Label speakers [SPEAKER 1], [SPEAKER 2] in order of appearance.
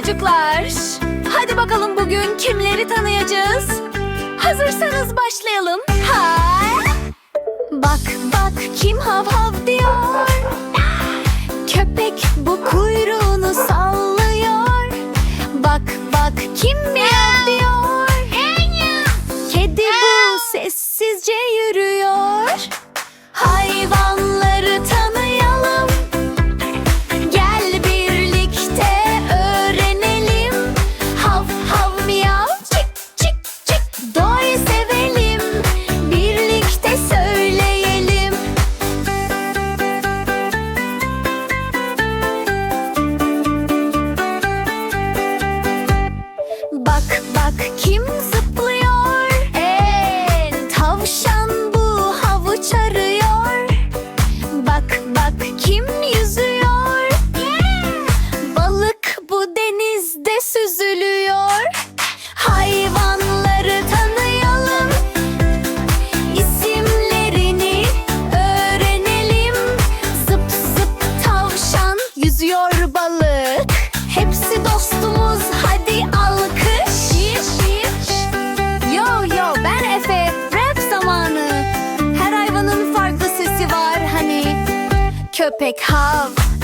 [SPEAKER 1] çocuklar. Hadi bakalım bugün kimleri tanıyacağız? Hazırsanız başlayalım. Ha! Bak bak kim hav hav diyor. Pick up.